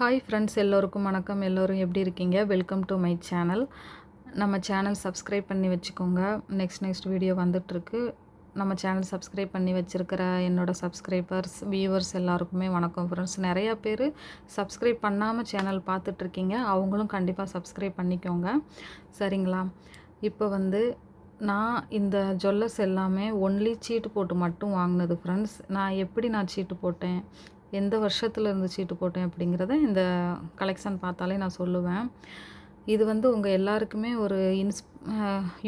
Hi friends எல்லோருக்கும் வணக்கம். எல்லோரும் எப்படி இருக்கீங்க? வெல்கம் டு மை சேனல் நம்ம சேனல் சப்ஸ்கிரைப் பண்ணி வச்சுக்கோங்க. நெக்ஸ்ட் நெக்ஸ்ட் வீடியோ வந்துட்டுருக்கு. நம்ம சேனல் சப்ஸ்கிரைப் பண்ணி வச்சுருக்கிற என்னோடய சப்ஸ்கிரைபர்ஸ் வியூவர்ஸ் எல்லாருக்குமே வணக்கம் ஃப்ரெண்ட்ஸ் நிறையா பேர் சப்ஸ்கிரைப் பண்ணாமல் சேனல் பார்த்துட்ருக்கீங்க அவங்களும் கண்டிப்பாக சப்ஸ்கிரைப் பண்ணிக்கோங்க. சரிங்களா? இப்போ வந்து நான் இந்த ஜுவல்லர்ஸ் எல்லாமே ஒன்லி சீட்டு போட்டு மட்டும் வாங்கினது ஃப்ரெண்ட்ஸ் நான் எப்படி நான் சீட்டு போட்டேன்? எந்த வருஷத்தில் இருந்து சீட்டு போட்டேன் அப்படிங்கிறத இந்த கலெக்ஷன் பார்த்தாலே நான் சொல்லுவேன். இது வந்து உங்கள் எல்லாருக்குமே ஒரு இன்ஸ்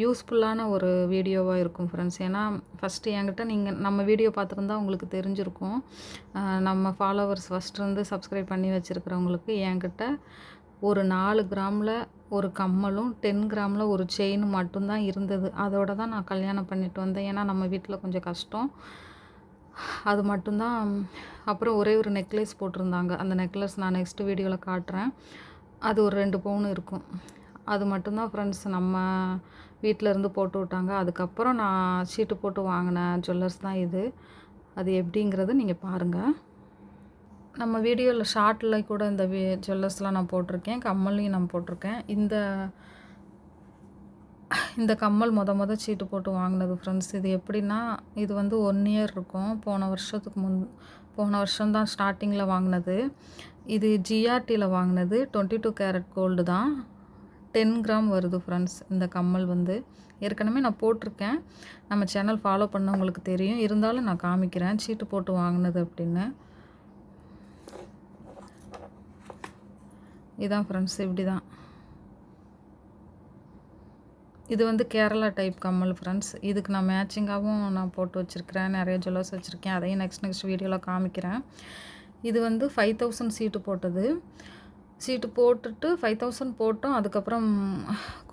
யூஸ்ஃபுல்லான ஒரு வீடியோவாக இருக்கும் ஃப்ரெண்ட்ஸ் ஏன்னா ஃபஸ்ட்டு என்கிட்ட நீங்கள் நம்ம வீடியோ பார்த்துருந்தா உங்களுக்கு தெரிஞ்சிருக்கும். நம்ம ஃபாலோவர்ஸ் ஃபஸ்ட்டு சப்ஸ்கிரைப் பண்ணி வச்சுருக்கிறவங்களுக்கு என்கிட்ட ஒரு நாலு கிராமில் ஒரு கம்மலும் டென் கிராமில் ஒரு செயின் மட்டும்தான் இருந்தது. அதோட தான் நான் கல்யாணம் பண்ணிட்டு வந்தேன். ஏன்னா நம்ம வீட்டில் கொஞ்சம் கஷ்டம். அது மட்டும்தான். அப்புறம் ஒரே ஒரு நெக்லஸ் போட்டிருந்தாங்க. அந்த நெக்லஸ் நான் நெக்ஸ்ட் வீடியோவில் காட்டுறேன். அது ஒரு ரெண்டு பவுன் இருக்கும். அது மட்டும்தான் ஃப்ரெண்ட்ஸ் நம்ம வீட்டில் இருந்து போட்டு விட்டாங்க. அதுக்கப்புறம் நான் சீட்டு போட்டு வாங்கின ஜுவல்லர்ஸ் தான் இது. அது எப்படிங்கிறது நீங்கள் பாருங்கள் நம்ம வீடியோவில் ஷார்ட்டில் கூட இந்த வி ஜுவல்லர்ஸ்லாம் நான் போட்டிருக்கேன். கம்மல்லையும் நான் போட்டிருக்கேன். இந்த இந்த கம்மல் மொத மொத சீட்டு போட்டு வாங்கினது ஃப்ரெண்ட்ஸ் இது எப்படின்னா இது வந்து ஒன் இயர் இருக்கும். போன வருஷத்துக்கு முன் போன வருஷம்தான் ஸ்டார்டிங்கில் வாங்கினது. இது ஜிஆர்டியில் வாங்கினது. டுவெண்ட்டி டூ கேரட் கோல்டு தான். டென் கிராம் வருது ஃப்ரெண்ட்ஸ் இந்த கம்மல் வந்து. ஏற்கனவே நான் போட்டிருக்கேன். நம்ம சேனல் ஃபாலோ பண்ணவங்களுக்கு தெரியும். இருந்தாலும் நான் காமிக்கிறேன். சீட்டு போட்டு வாங்கினது அப்படின்னு. இதான் ஃப்ரெண்ட்ஸ் இப்படி தான் இது வந்து கேரளா டைப் கம்மல் ஃப்ரெண்ட்ஸ் இதுக்கு நான் மேட்சிங்காகவும் நான் போட்டு வச்சுருக்கிறேன். நிறைய ஜுவல்லர்ஸ் வச்சுருக்கேன். அதையும் நெக்ஸ்ட் நெக்ஸ்ட் வீடியோவில் காமிக்கிறேன். இது வந்து ஃபைவ் தௌசண்ட் சீட்டு போட்டது. சீட்டு போட்டுட்டு ஃபைவ் தௌசண்ட் போட்டோம். அதுக்கப்புறம்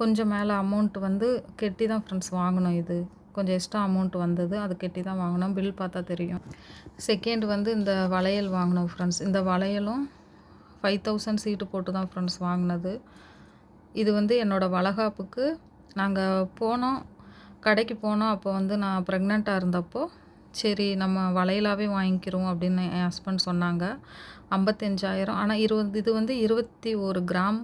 கொஞ்சம் மேலே அமௌண்ட் வந்து கெட்டி தான் ஃப்ரெண்ட்ஸ் வாங்கினோம் இது. கொஞ்சம் எக்ஸ்ட்ரா அமௌண்ட் வந்தது. அது கெட்டி தான் வாங்கினோம் பில் பார்த்தா தெரியும். செகண்ட் வந்து இந்த வளையல் வாங்கினோம் ஃப்ரெண்ட்ஸ் இந்த வளையலும் ஃபைவ் தௌசண்ட் சீட்டு போட்டு தான் ஃப்ரெண்ட்ஸ் வாங்கினது. இது வந்து என்னோடய வளகாப்புக்கு நாங்கள் போனோம். கடைக்கு போனோம். அப்போ வந்து நான் ப்ரெக்னெண்ட்டாக இருந்தப்போ சரி நம்ம வளையலாகவே வாங்கிக்கிறோம் அப்படின்னு என் ஹஸ்பண்ட் சொன்னாங்க. ஐம்பத்தஞ்சாயிரம். ஆனால் இருபது இது வந்து இருபத்தி ஒரு கிராம்.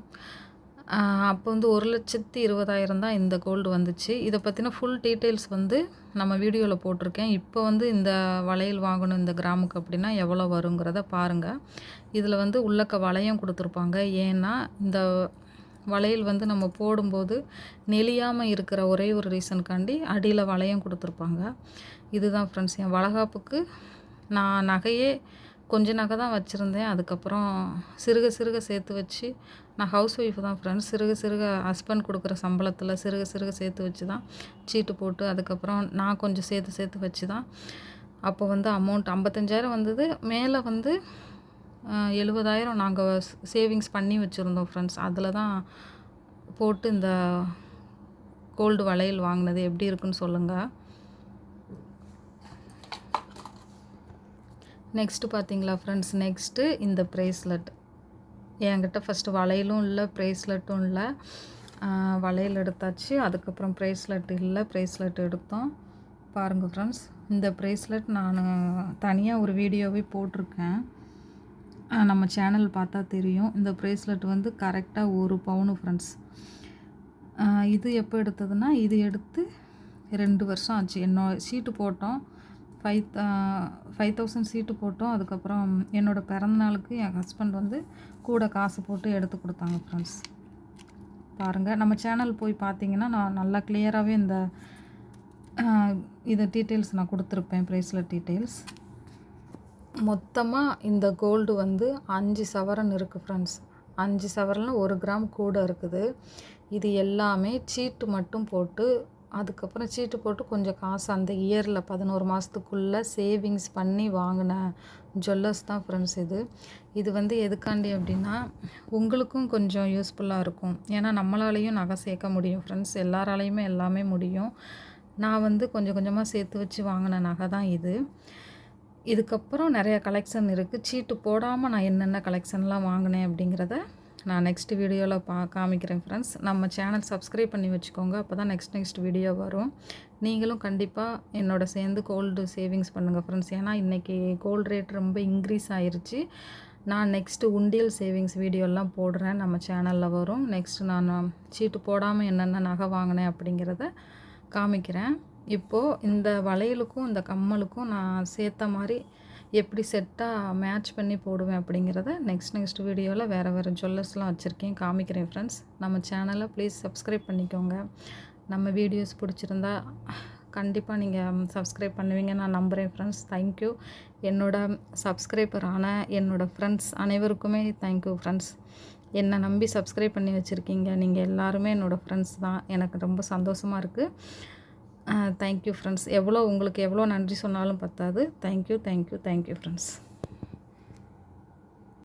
அப்போ வந்து ஒரு லட்சத்தி இருபதாயிரம் தான் இந்த கோல்டு வந்துச்சு. இதை பற்றின ஃபுல் டீட்டெயில்ஸ் வந்து நம்ம வீடியோவில் போட்டிருக்கேன். இப்போ வந்து இந்த வளையல் வாங்கணும் இந்த கிராமுக்கு அப்படின்னா எவ்வளோ வருங்கிறத பாருங்கள் இதில் வந்து உள்ளக்க வளையம் கொடுத்துருப்பாங்க. ஏன்னா இந்த வளையல் வந்து நம்ம போடும்போது நெளியாமல் இருக்கிற ஒரே ஒரு ரீசனுக்காண்டி அடியில் வளையம் கொடுத்துருப்பாங்க. இதுதான் ஃப்ரெண்ட்ஸ் என் வளகாப்புக்கு நான் நகையே கொஞ்ச நகை தான் வச்சுருந்தேன். அதுக்கப்புறம் சிறுக சிறுக சேர்த்து வச்சு நான் ஹவுஸ் ஒய்ஃப் தான் ஃப்ரெண்ட்ஸ் சிறுக சிறுக ஹஸ்பண்ட் கொடுக்குற சம்பளத்தில் சிறுக சிறுக சேர்த்து வச்சு தான் சீட்டு போட்டு அதுக்கப்புறம் நான் கொஞ்சம் சேர்த்து சேர்த்து வச்சு தான் அப்போ வந்து அமௌண்ட் ஐம்பத்தஞ்சாயிரம் வந்தது. மேலே வந்து எழுபதாயிரம் நாங்கள் சேவிங்ஸ் பண்ணி வச்சுருந்தோம் ஃப்ரெண்ட்ஸ் அதில் தான் போட்டு இந்த கோல்டு வளையல் வாங்கினது எப்படி இருக்குன்னு சொல்லுங்கள் நெக்ஸ்ட்டு பார்த்தீங்களா ஃப்ரெண்ட்ஸ் நெக்ஸ்ட்டு இந்த ப்ரேஸ்லெட் என்கிட்ட ஃபஸ்ட்டு வளையலும் இல்லை ப்ரேஸ்லெட்டும் இல்லை. வளையல் எடுத்தாச்சு. அதுக்கப்புறம் ப்ரேஸ்லெட் இல்லை ப்ரேஸ்லெட் எடுத்தோம். பாருங்கள் ஃப்ரெண்ட்ஸ் இந்த ப்ரேஸ்லெட் நான் தனியாக ஒரு வீடியோவே போட்டிருக்கேன். நம்ம சேனல் பார்த்தா தெரியும். இந்த ப்ரேஸ்லெட் வந்து கரெக்டாக ஒரு பவுனு ஃப்ரெண்ட்ஸ் இது எப்போ எடுத்ததுன்னா இது எடுத்து ரெண்டு வருஷம் ஆச்சு. என்னோட சீட்டு போட்டோம். ஃபைவ் ஃபைவ் தௌசண்ட் சீட்டு போட்டோம். அதுக்கப்புறம் என்னோடய பிறந்தநாளுக்கு என் ஹஸ்பண்ட் வந்து கூட காசு போட்டு எடுத்து கொடுத்தாங்க ஃப்ரெண்ட்ஸ் பாருங்கள் நம்ம சேனல் போய் பார்த்தீங்கன்னா நான் நல்லா கிளியராகவே இந்த இது டீட்டெயில்ஸ் நான் கொடுத்துருப்பேன் ப்ரைஸில் டீட்டெயில்ஸ் மொத்தமாக இந்த கோல்டு வந்து அஞ்சு சவரன் இருக்குது ஃப்ரெண்ட்ஸ் அஞ்சு சவரனில் ஒரு கிராம் கூட இருக்குது. இது எல்லாமே சீட்டு மட்டும் போட்டு அதுக்கப்புறம் சீட்டு போட்டு கொஞ்சம் காசு அந்த இயரில் பதினோரு மாதத்துக்குள்ளே சேவிங்ஸ் பண்ணி வாங்கின ஜுவல்லர்ஸ் தான் ஃப்ரெண்ட்ஸ் இது. இது வந்து எதுக்காண்டி அப்படின்னா உங்களுக்கும் கொஞ்சம் யூஸ்ஃபுல்லாக இருக்கும். ஏன்னா நம்மளாலையும் நகை சேர்க்க முடியும் ஃப்ரெண்ட்ஸ் எல்லாராலையுமே எல்லாமே முடியும். நான் வந்து கொஞ்சம் கொஞ்சமாக சேர்த்து வச்சு வாங்கின நகை தான் இது. இதுக்கப்புறம் நிறையா கலெக்ஷன் இருக்குது சீட்டு போடாமல் நான் என்னென்ன கலெக்ஷன்லாம் வாங்கினேன் அப்படிங்கிறத நான் நெக்ஸ்ட் வீடியோவில் பா காமிக்கிறேன் ஃப்ரெண்ட்ஸ் நம்ம சேனல் சப்ஸ்கிரைப் பண்ணி வச்சுக்கோங்க. அப்போ தான் நெக்ஸ்ட் நெக்ஸ்ட் வீடியோ வரும். நீங்களும் கண்டிப்பாக என்னோட சேர்ந்து கோல்டு சேவிங்ஸ் பண்ணுங்கள் ஃப்ரெண்ட்ஸ் ஏன்னா இன்றைக்கி கோல்டு ரேட் ரொம்ப இன்க்ரீஸ் ஆயிருச்சு. நான் நெக்ஸ்ட்டு உண்டியல் சேவிங்ஸ் வீடியோலாம் போடுறேன். நம்ம சேனலில் வரும். நெக்ஸ்ட்டு நான் சீட்டு போடாமல் என்னென்ன நகை வாங்கினேன் அப்படிங்கிறத காமிக்கிறேன். இப்போது இந்த வளையலுக்கும் இந்த கம்மலுக்கும் நான் சேர்த்த மாதிரி எப்படி செட்டாக மேட்ச் பண்ணி போடுவேன் அப்படிங்கிறத நெக்ஸ்ட் நெக்ஸ்ட் வீடியோவில் வேறு வேறு ஜுவல்லர்ஸ்லாம் வச்சுருக்கேன் காமிக்கிறேன் ஃப்ரெண்ட்ஸ் நம்ம சேனலை ப்ளீஸ் சப்ஸ்கிரைப் பண்ணிக்கோங்க. நம்ம வீடியோஸ் பிடிச்சிருந்தா கண்டிப்பாக நீங்கள் சப்ஸ்கிரைப் பண்ணுவீங்க. நான் நம்புகிறேன் ஃப்ரெண்ட்ஸ் தேங்க்யூ என்னோட சப்ஸ்கிரைபரான என்னோடய ஃப்ரெண்ட்ஸ் அனைவருக்குமே தேங்க்யூ ஃப்ரெண்ட்ஸ் என்னை நம்பி சப்ஸ்கிரைப் பண்ணி வச்சுருக்கீங்க. நீங்கள் எல்லாருமே என்னோடய ஃப்ரெண்ட்ஸ் தான். எனக்கு ரொம்ப சந்தோஷமாக இருக்குது தேங்க்யூ ஃப்ரெண்ட்ஸ் எவ்வளோ உங்களுக்கு எவ்வளோ நன்றி சொன்னாலும் பத்தாது. Thank you thank you thank you friends